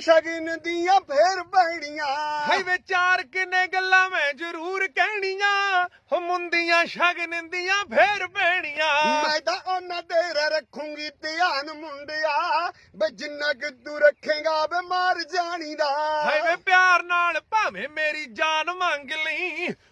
ਸ਼ਗਨ ਦੀਆਂ ਫੇਰ ਬਹਿਣੀਆਂ ਹਾਏ ਵੇ ਚਾਰ ਕਿੰਨੇ ਗੱਲਾਂ ਮੈਂ ਜ਼ਰੂਰ ਕਹਿਣੀਆਂ। ਹੋ ਮੁੰਦੀਆਂ ਸ਼ਗਨ ਦੀਆਂ ਫੇਰ ਪੈਣੀਆਂ। ਮੈਂ ਤਾਂ ਉਹਨਾਂ ਤੇਰਾ ਰੱਖੂੰਗੀ ਧਿਆਨ ਮੁੰਡਿਆ। ਬੇ ਜਿੰਨਾ ਕਿ ਤੂੰ ਰੱਖੇਗਾ ਬੇ ਮਾਰ ਜਾਣੀ ਦਾ ਹਾਏ ਵੇ ਪਿਆਰ ਨਾਲ ਭਾਵੇਂ ਮੇਰੀ ਜਾਨ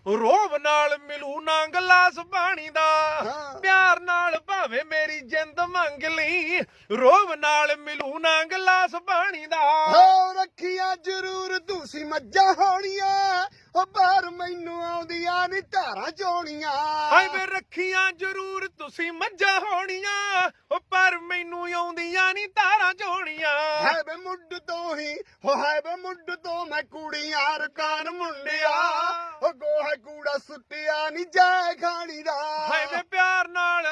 ਰੋਬ ਨਾਲ ਮਿਲੂ ਨਾ ਗਲਾਸ ਪਾਣੀ ਦਾ। ਪਿਆਰ ਨਾਲ ਭਾਵੇਂ ਮੇਰੀ ਜਿੰਦ ਮੰਗ ਲਈ। ਰੋਬ ਨਾਲ ਮਿਲੂ ਨਾ ਗਲਾਸ ਪਾਣੀ ਦਾ। ਹੋ ਰੱਖੀਆਂ ਜ਼ਰੂਰ ਤੁਸੀਂ ਮੱਝਾਂ ਹੋਣੀਆਂ। ਉਹ ਬਾਹਰ ਮੈਨੂੰ ਆਉਂਦੀਆਂ ਨੀ ਧਾਰਾਂ ਚੋਣੀਆਂ। ਹਾਏ ਵੇ ਰੱਖੀਆਂ ਜ਼ਰੂਰ ਤੁਸੀਂ ਮੱਝਾਂ ਹੋਣੀਆਂ। ਉਹ ਪਰ ਮੈਨੂੰ ਆਉਂਦੀਆਂ ਨਹੀਂ ਤਾਰਾਂ ਜੋਣੀਆਂ ਹੈ ਬੇ ਮੁੱਢ ਤੋਂ ਹੀ ਹੋ ਹੈ ਬੇ ਮੁੱਢ ਤੋਂ ਮੈਂ ਕੁੜੀਆਂ ਰਕਾਨ ਮੁੰਡਿਆ। ਸੁੱਟਿਆ ਨੀ ਜਾਏ ਖਾਣੀ ਦਾ। ਹਾਏ ਵੇ ਪਿਆਰ ਨਾਲ।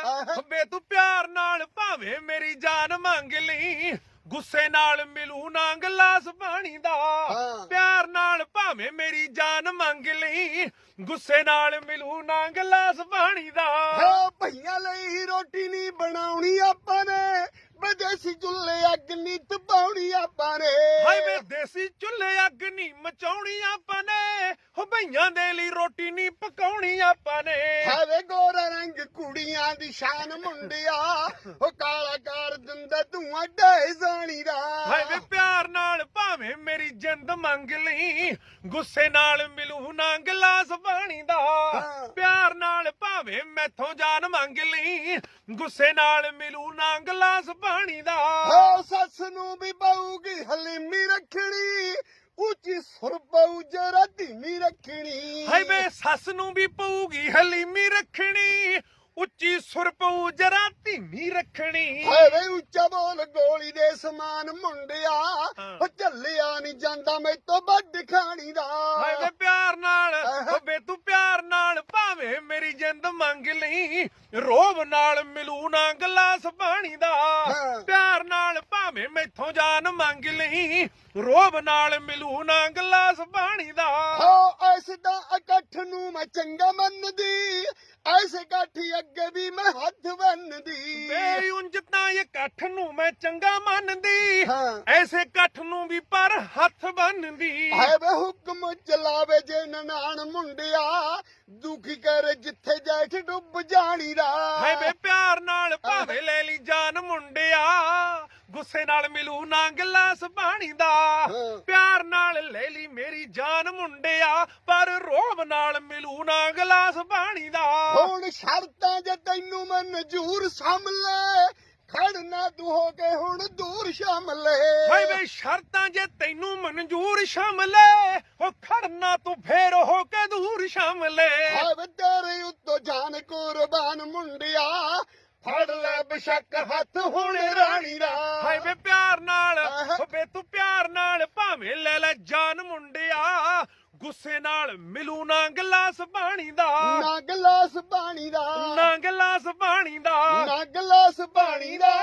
ਵੇ ਤੂੰ ਪਿਆਰ ਨਾਲ ਭਾਵੇਂ ਮੇਰੀ ਜਾਨ ਮੰਗ ਲਈ। ਗੁੱਸੇ ਨਾਲ ਮਿਲੂ ਨਾ ਗਲਾਸ ਪਾਣੀ ਦਾ। ਪਿਆਰ ਨਾਲ ਭਾਵੇਂ ਮੇਰੀ ਜਾਨ ਮੰਗ ਲਈ। ਗੁੱਸੇ ਨਾਲ ਮਿਲੂ ਨਾ ਗਲਾਸ ਪਾਣੀ ਦਾ। ਹੋ ਭਈਆਂ ਲਈ ਰੋਟੀ ਨਹੀਂ ਬਣਾਉਣੀ ਆਪਾਂ ਨੇ। ਬਦੇਸੀ ਚੁੱਲ੍ਹੇ ਅੱਗ ਨਹੀਂ ਤਪਾਉਣੀ ਆਪਾਂ ਨੇ। ਹਾਏ ਵੇ ਦੇਸੀ ਚੁੱਲ੍ਹੇ ਅੱਗ ਨਹੀਂ ਮਚਾਉਣੀ ਆਪਾਂ ਨੇ। ਹੋ ਭਈਆਂ ਦੇ ਲਈ ਰੋਟੀ ਨਹੀਂ ਪਕਾਉਣੀ ਆਪਾਂ ਨੇ। ਹਾਵੇ ਗੋਰਾ ਰੰਗ ਕੁੜੀਆਂ ਦੀ ਸ਼ਾਨ ਮੁੰਡਿਆ। ਉਹ ਕਾਲਾ ਕਰ ਦਿੰਦਾ ਤੂੰ ਅੱਡੇ ਜਾਣੀ ਦਾ। ਹਾਏ ਵੇ ਪਿਆਰ ਨਾਲ ਭਾਵੇਂ ਮੇਰੀ ਜਿੰਦ ਮੰਗ ਲਈ ਗੁੱਸੇ ਨਾਲ ਮਿਲੂ ਨਾ ਗਲਾਸ ਪਾਣੀ ਦਾ। ਪਿਆਰ ਨਾਲ ਭਾਵੇਂ ਮੈਥੋਂ ਜਾਨ ਮੰਗ ਲਈ ਗੁੱਸੇ ਨਾਲ ਮਿਲੂ ਨਾ ਗਲਾਸ ਪਾਣੀ ਦਾ। ਹੋ ਸੱਸ ਨੂੰ ਵੀ ਪਾਉਗੀ ਹਲੀਮੀ ਰੱਖਣੀ। ਉੱਚੀ ਸੁਰ ਪਾਉ ਜਰਾ ਧੀਮੀ ਰੱਖਣੀ। ਹਾਏ ਵੇ ਸੱਸ ਨੂੰ ਵੀ ਪਊਗੀ ਹਲੀਮੀ ਰੱਖਣੀ। ਉੱਚੀ ਸੁਰ ਪਊ ਜਰਾ ਧੀਮੀ ਰੱਖਣੀ। ਹਾਏ ਵੇ ਉੱਚਾ ਬੋਲ ਗੋਲੀ ਦੇ ਸਮਾਨ ਮੁੰਡਿਆ। ਉਹ ਚੱਲਿਆ ਨਹੀਂ ਜਾਂਦਾ ਮੈਥੋਂ ਵੱਡ ਖਾਣੀ ਦਾ। ਹਾਏ ਵੇ ਪਿਆਰ ਨਾਲ। ਆਹਾ। ਓ ਵੇ ਤੂੰ ਪਿਆਰ ਨਾਲ ਭਾਵੇਂ ਮੇਰੀ ਜਿੰਦ ਮੰਗ ਲਈ। ਰੋਬ ਨਾਲ ਮਿਲੂ ਨਾ ਗਲਾਸ ਪਾਣੀ ਦਾ। ਹਾਂ। ਪਿਆਰ ਨਾਲ ਭਾਵੇਂ ਮੈਥੋਂ ਜਾਨ ਮੰਗ ਲਈ। ਰੋਬ ਨਾਲ ਮਿਲੂ ਨਾ ਗਲਾਸ ਪਾਣੀ ਦਾ। ਹੋ ਐਸ ਦਾ ਇਕੱਠ ਨੂੰ ਮੈਂ ਚੰਗਾ ਮੰਨਦੀ। ਐਸੇ ਇਕੱਠੀ ਅੱਗੇ ਵੀ ਮੈਂ ਹੱਥ ਬੰਨਦੀ। ਵੇ ਉਂਝ ਤਾਂ ਇਕੱਠ ਨੂੰ ਮੈਂ ਚੰਗਾ ਮੰਨਦੀ। ਹਾਂ। ਐਸੇ ਇਕੱਠ ਨੂੰ ਵੀ ਪਰ ਹੱਥ ਬੰਨਦੀ। ਹਾਏ ਵੇ ਹੁਕਮ ਚਲਾਵੇ ਜੇ ਨਨਾਣ ਮੁੰਡਿਆ। ਦੁਖੀ ਕਰ ਜਿੱਥੇ ਜੈਠ ਡੁੱਬ ਜਾਣੀ ਦਾ ਹਾਏ ਵੇ ਪਿਆਰ ਨਾਲ ਭਾਵੇਂ ਲੈ ਲਈ ਜਾਨ ਮੁੰਡਿਆ ਗੁੱਸੇ ਨਾਲ ਮਿਲੂ ਨਾ ਗਲਾਸ ਪਾਣੀ ਦਾ। ਹਾਂ। ਪਿਆਰ ਨਾਲ ਲੈ ਲਈ ਮੇਰੀ ਜਾਨ ਮੁੰਡਿਆ ਪਰ ਰੋਬ ਨਾਲ ਮਿਲੂ ਨਾ ਗਲਾਸ ਪਾਣੀ ਦਾ। ਹੁਣ ਸ਼ਰਤਾਂ ਜੇ ਤੈਨੂੰ ਮਨਜ਼ੂਰ ਸਾਹਮਣੇ ਖੜਨਾ ਤੂੰ ਹੋ ਕੇ ਹੁਣ ਦੂਰ ਸ਼ਾਮਲੇ ਹਾਏ ਵੇ ਸ਼ਰਤਾਂ ਜੇ ਤੈਨੂੰ ਮਨਜ਼ੂਰ ਸ਼ਾਮਲੇ ਹੋ ਖੜਨਾ ਤੂੰ ਫੇਰ ਹੋ ਕੇ ਦੂਰ ਸ਼ਾਮਲੇ ਹਾਏ ਵੇ ਤੇਰੇ ਉੱਤੋਂ ਜਾਨ ਕੁਰਬਾਨ ਮੁੰਡਿਆ ਫੜ ਲੈ ਬਸ਼ੱਕ ਹੱਥ ਹੁਣ ਰਾਣੀ ਦਾ। ਹਾਏ ਵੇ ਪਿਆਰ ਨਾਲ ਵੇ ਤੂੰ ਪਿਆਰ ਨਾਲ ਭਾਵੇਂ ਲੈ ਲੈ ਜਾਨ ਮੁੰਡਿਆ ਗੁੱਸੇ ਨਾਲ ਮਿਲੂ ਨਾ ਗਲਾਸ ਪਾਣੀ ਦਾ। ਨਾ ਗਲਾਸ ਗਲਾਸ ਪਾਣੀ ਦਾ।